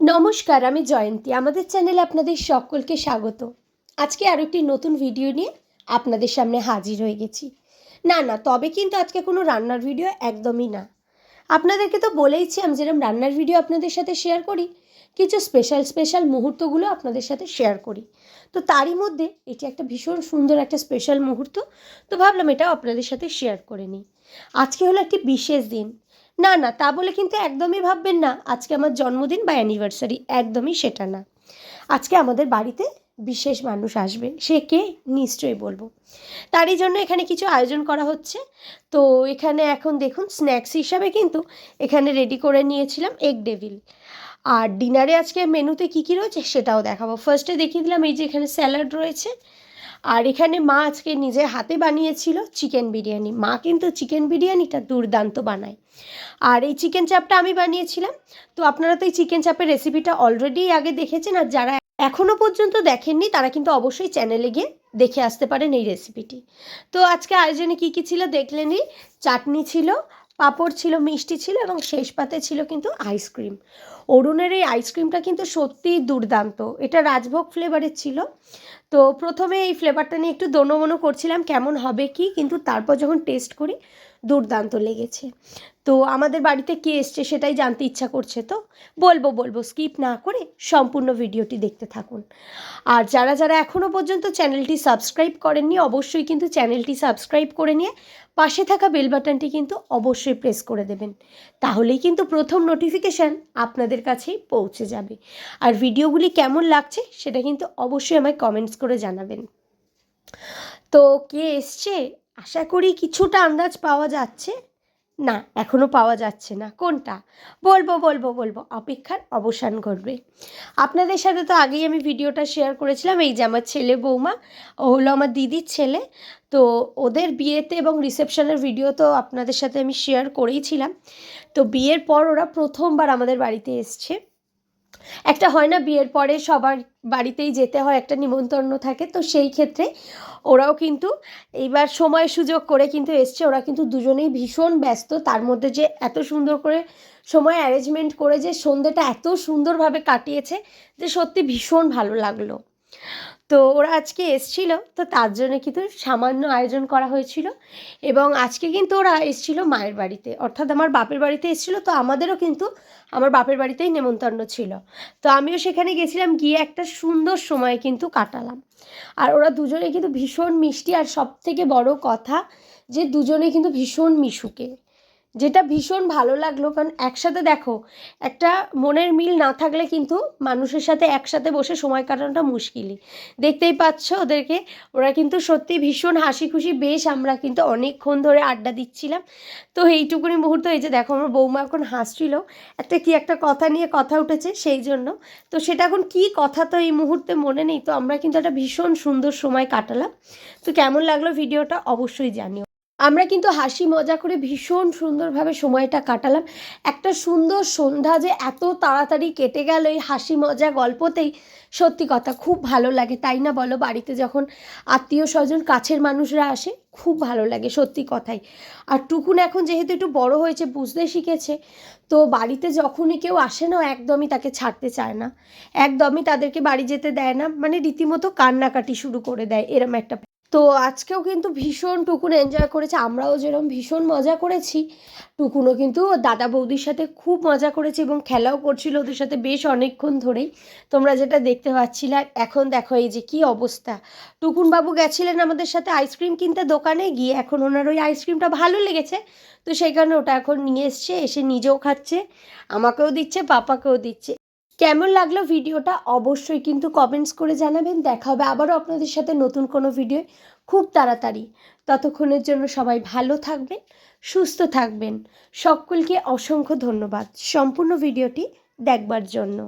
নমস্কার, আমি জয়ন্তী। আমাদের চ্যানেলে আপনাদের সকলকে স্বাগত। আজকে আরও একটি নতুন ভিডিও নিয়ে আপনাদের সামনে হাজির হয়ে গেছি। না না, তবে কিন্তু আজকে কোনো রান্নার ভিডিও একদমই না। আপনাদেরকে তো বলেইছি আমি যেরকম রান্নার ভিডিও আপনাদের সাথে শেয়ার করি, কিছু স্পেশাল স্পেশাল মুহূর্তগুলো আপনাদের সাথে শেয়ার করি। তো তারই মধ্যে এটি একটা ভীষণ সুন্দর একটা স্পেশাল মুহূর্ত, তো ভাবলাম এটাও আপনাদের সাথে শেয়ার করে নিই। আজকে হলো একটি বিশেষ দিন। না না, তা বলে কিন্তু একদমই ভাববেন না। আজকে আমার জন্মদিন বা অ্যানিভার্সারি একদমই সেটা না। আজকে আমাদের বাড়িতে বিশেষ মানুষ আসবে। সে কে? নিশ্চয়ই বলব। তারই জন্য এখানে কিছু আয়োজন করা হচ্ছে। তো এখানে এখন দেখুন স্ন্যাক্স হিসাবে কিন্তু এখানে রেডি করে নিয়েছিলাম এগ ডেভিল আর ডিনারে আজকে মেনুতে কী কী রয়েছে সেটাও দেখাবো। ফার্স্টে দেখিয়ে দিলাম, এই যে এখানে স্যালাড রয়েছে। আর এখানে মা আজকে নিজে হাতে বানিয়েছিল চিকেন বিরিয়ানি। মা কিন্তু চিকেন বিরিয়ানিটা দুর্দান্ত বানায়। আর এই চিকেন চাপটা আমি বানিয়েছিলাম। তো আপনারা তো এই চিকেন চাপের রেসিপিটা অলরেডি আগে দেখেছেন আর যারা এখনও পর্যন্ত দেখেননি, তারা কিন্তু অবশ্যই চ্যানেলে গিয়ে দেখে আসতে পারেন এই রেসিপিটি তো আজকে আয়োজনে কী কী ছিল দেখলেনই? চাটনি ছিল পাঁপড় ছিল, মিষ্টি ছিল এবং শেষ পাতে ছিল কিন্তু আইসক্রিম অরুণের এই আইসক্রিমটা কিন্তু সত্যিই দুর্দান্ত। এটা রাজভোগ ফ্লেভারের ছিল। তো প্রথমে এই ফ্লেভারটা নিয়ে একটু দোনো করছিলাম, কেমন হবে কি, কিন্তু তারপর যখন টেস্ট করি দুর্দান্ত লেগেছে। তো আমাদের বাড়িতে কে এসছে সেটাই জানতে ইচ্ছা করছে তো? বলব বলব স্কিপ না করে সম্পূর্ণ ভিডিওটি দেখতে থাকুন। আর যারা যারা এখনও পর্যন্ত চ্যানেলটি সাবস্ক্রাইব করেননি, অবশ্যই কিন্তু চ্যানেলটি সাবস্ক্রাইব করে নিয়ে পাশে থাকা বেল বাটনটি কিন্তু অবশ্যই প্রেস করে দেবেন। তাহলেই কিন্তু প্রথম নোটিফিকেশান আপনাদের কাছেই পৌঁছে যাবে। আর ভিডিওগুলি কেমন লাগছে সেটা কিন্তু অবশ্যই আমায় কমেন্টস করে জানাবেন। তো কে এসছে? আশা করি কিছুটা আন্দাজ পাওয়া যাচ্ছে। না এখনও পাওয়া যাচ্ছে না। কোনটা? বলব বলব বলব। অপেক্ষার অবসান ঘটবে। আপনাদের সাথে তো আগেই আমি ভিডিওটা শেয়ার করেছিলাম। এই যে আমার ছেলে বৌমা, ও হলো আমার দিদির ছেলে। তো ওদের বিয়েতে এবং রিসেপশনের ভিডিও তো আপনাদের সাথে আমি শেয়ার করেইছিলাম। তো বিয়ের পর ওরা প্রথমবার আমাদের বাড়িতে এসছে। একটা হয় না, বিয়ের পরে সবার বাড়িতেই যেতে হয়, একটা নিমন্ত্রণ থাকে, তো সেই ক্ষেত্রে ওরাও কিন্তু এইবার সময় সুযোগ করে কিন্তু এসছে, ওরা কিন্তু দুজনেই ভীষণ ব্যস্ত, তার মধ্যে যে এত সুন্দর করে সময় অ্যারেঞ্জমেন্ট করে যে সন্ধ্যেটা এত সুন্দরভাবে কাটিয়েছে, যে সত্যি ভীষণ ভালো লাগল। তো ওরা আজকে এসছিল, তো তার জন্য কিন্তু সামান্য আয়োজন করা হয়েছিল এবং আজকে কিন্তু ওরা এসছিল মায়ের বাড়িতে। অর্থাৎ আমার বাপের বাড়িতে এসছিল, তো আমাদেরও কিন্তু আমার বাপের বাড়িতেই নেমন্তন্ন ছিল। তো আমিও সেখানে গেছিলাম, গিয়ে একটা সুন্দর সময় কিন্তু কাটালাম। আর ওরা দুজনে কিন্তু ভীষণ মিষ্টি, আর সব থেকে বড় কথা যে দুজনে কিন্তু ভীষণ মিশুকে। যেটা ভীষণ ভালো লাগল, কারণ একসাথে দেখো, একটা মনের মিল না থাকলে কিন্তু মানুষের সাথে একসাথে বসে সময় কাটানোটা মুশকিলই। দেখতেই পাচ্ছ ওদেরকে, ওরা কিন্তু সত্যি ভীষণ হাসি খুশি বেশ আমরা কিন্তু অনেকক্ষণ ধরে আড্ডা দিচ্ছিলাম। তো এইটুকুনি মুহূর্ত, এই যে দেখো আমার বৌমা এখন হাসছিল, একটা কি একটা কথা নিয়ে কথা উঠেছে সেই জন্য। তো সেটা এখন কি কথা তো এই মুহূর্তে মনে নেই, তো আমরা কিন্তু একটা ভীষণ সুন্দর সময় কাটালাম। তো কেমন লাগল ভিডিওটা অবশ্যই জানিও। আমরা কিন্তু হাসি মজা করে ভীষণ সুন্দরভাবে সময়টা কাটালাম। একটা সুন্দর সন্ধ্যা যে এত তাড়াতাড়ি কেটে গেল এই হাসি মজা গল্পতেই সত্যি কথা খুব ভালো লাগে। তাই না বলো? বাড়িতে যখন আত্মীয় স্বজন কাছের মানুষরা আসে, খুব ভালো লাগে সত্যি কথাই। আর টুকুন এখন যেহেতু একটু বড় হয়েছে, বুঝতে শিখেছে, তো বাড়িতে যখনই কেউ আসে না একদমই তাকে ছাড়তে চায় না। একদমই তাদেরকে বাড়ি যেতে দেয় না। মানে রীতিমতো কান্নাকাটি শুরু করে দেয়, এরম একটা তো আজকেও কিন্তু ভীষণ টুকুন এনজয় করেছে, আমরাও যেরকম ভীষণ মজা করেছি, টুকুনও কিন্তু দাদা বৌদির সাথে খুব মজা করেছে এবং খেলাও করছিল ওদের সাথে বেশ অনেকক্ষণ ধরেই। তোমরা যেটা দেখতে পাচ্ছিলে, এখন দেখো এই যে কী অবস্থা। টুকুনবাবু গেছিলেন আমাদের সাথে আইসক্রিম কিনতে দোকানে, গিয়ে এখন ওনার ওই আইসক্রিমটা ভালো লেগেছে। তো সেই কারণে ওটা এখন নিয়ে এসছে, এসে নিজেও খাচ্ছে, আমাকেও দিচ্ছে, পাপাকেও দিচ্ছে। কেমন লাগল ভিডিওটা অবশ্যই কিন্তু কমেন্টস করে জানাবেন। দেখা হবে আবারও আপনাদের সাথে নতুন কোনো ভিডিও খুব তাড়াতাড়ি। ততক্ষণের জন্য সবাই ভালো থাকবেন, সুস্থ থাকবেন। সকলকে অসংখ্য ধন্যবাদ। সম্পূর্ণ ভিডিওটি দেখবার জন্য।